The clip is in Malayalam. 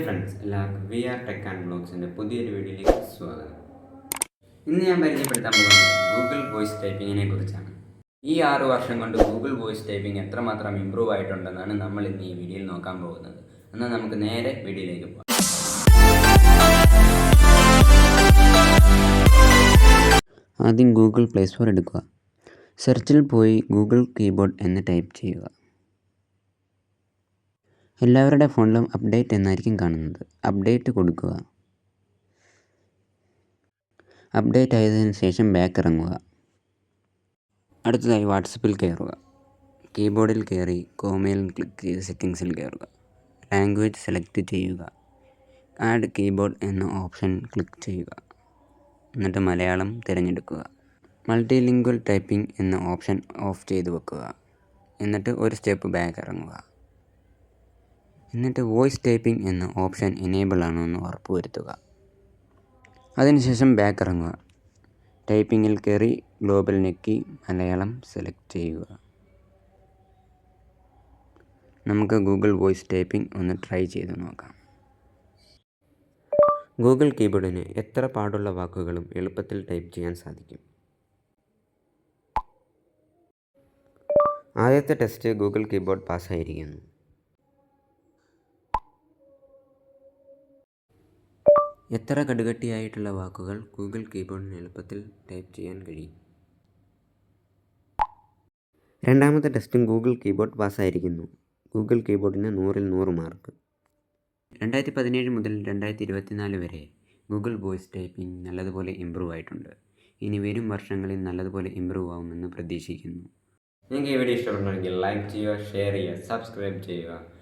ഹായ് ഫ്രണ്ട്സ് എല്ലാവർക്കും വി ആർ ടെക് ആൻഡ് ബ്ലോഗ്സിന്റെ പുതിയൊരു വീഡിയോയിലേക്ക് സ്വാഗതം. ഇന്ന് ഞാൻ പരിചയപ്പെടുത്താൻ പോകുന്നത് ഗൂഗിൾ വോയിസ് ടൈപ്പിങ്ങിനെ കുറിച്ചാണ്. ഈ ആറു വർഷം കൊണ്ട് ഗൂഗിൾ വോയിസ് ടൈപ്പിംഗ് എത്രമാത്രം ഇമ്പ്രൂവ് ആയിട്ടുണ്ടെന്നാണ് നമ്മൾ ഇന്ന് ഈ വീഡിയോയിൽ നോക്കാൻ പോകുന്നത്. എന്നാൽ നമുക്ക് നേരെ വീഡിയോയിലേക്ക് പോകാം. ആദ്യം ഗൂഗിൾ പ്ലേ സ്റ്റോർ എടുക്കുക. സെർച്ചിൽ പോയി ഗൂഗിൾ കീബോർഡ് എന്ന് ടൈപ്പ് ചെയ്യുക. എല്ലാവരുടെ ഫോണിലും അപ്ഡേറ്റ് എന്നായിരിക്കും കാണുന്നത്. അപ്ഡേറ്റ് കൊടുക്കുക. അപ്ഡേറ്റ് ആയതിനു ശേഷം ബാക്ക് ഇറങ്ങുക. അടുത്തതായി വാട്സപ്പിൽ കയറുക. കീബോർഡിൽ കയറി കോമയിൽ ക്ലിക്ക് ചെയ്ത് സെറ്റിങ്സിൽ കയറുക. ലാംഗ്വേജ് സെലക്ട് ചെയ്യുക. ആഡ് കീബോർഡ് എന്ന ഓപ്ഷൻ ക്ലിക്ക് ചെയ്യുക. എന്നിട്ട് മലയാളം തിരഞ്ഞെടുക്കുക. മൾട്ടി ലിംഗ്വൽ ടൈപ്പിംഗ് എന്ന ഓപ്ഷൻ ഓഫ് ചെയ്ത് വെക്കുക. എന്നിട്ട് ഒരു സ്റ്റെപ്പ് ബാക്ക് ഇറങ്ങുക. എന്നിട്ട് വോയിസ് ടൈപ്പിംഗ് എന്ന ഓപ്ഷൻ എനേബിൾ ആണോ എന്ന് ഉറപ്പുവരുത്തുക. അതിനുശേഷം ബാക്ക് ഇറങ്ങുക. ടൈപ്പിങ്ങിൽ കയറി ഗ്ലോബൽ ഞെക്കി മലയാളം സെലക്ട് ചെയ്യുക. നമുക്ക് ഗൂഗിൾ വോയിസ് ടൈപ്പിംഗ് ഒന്ന് ട്രൈ ചെയ്ത് നോക്കാം. ഗൂഗിൾ കീബോർഡിന് എത്ര പാടുള്ള വാക്കുകളും എളുപ്പത്തിൽ ടൈപ്പ് ചെയ്യാൻ സാധിക്കും? ആദ്യത്തെ ടെസ്റ്റ് ഗൂഗിൾ കീബോർഡ് പാസ്സായിരിക്കുന്നു എത്ര കടുകട്ടിയായിട്ടുള്ള വാക്കുകൾ ഗൂഗിൾ കീബോർഡിന് എളുപ്പത്തിൽ ടൈപ്പ് ചെയ്യാൻ കഴിയും? രണ്ടാമത്തെ ടെസ്റ്റും ഗൂഗിൾ കീബോർഡ് പാസ്സായിരിക്കുന്നു. ഗൂഗിൾ കീബോർഡിന് നൂറിൽ നൂറ് മാർക്ക്. രണ്ടായിരത്തി പതിനേഴ് മുതൽ രണ്ടായിരത്തി ഇരുപത്തിനാല് വരെ ഗൂഗിൾ വോയിസ് ടൈപ്പിംഗ് നല്ലതുപോലെ ഇമ്പ്രൂവ് ആയിട്ടുണ്ട്. ഇനി വരും വർഷങ്ങളിൽ നല്ലതുപോലെ ഇമ്പ്രൂവ് ആവുമെന്ന് പ്രതീക്ഷിക്കുന്നു. നിങ്ങൾക്ക് ഈ വീഡിയോ ഇഷ്ടപ്പെട്ടുണ്ടെങ്കിൽ ലൈക്ക് ചെയ്യുക ഷെയർ ചെയ്യുക സബ്സ്ക്രൈബ് ചെയ്യുക.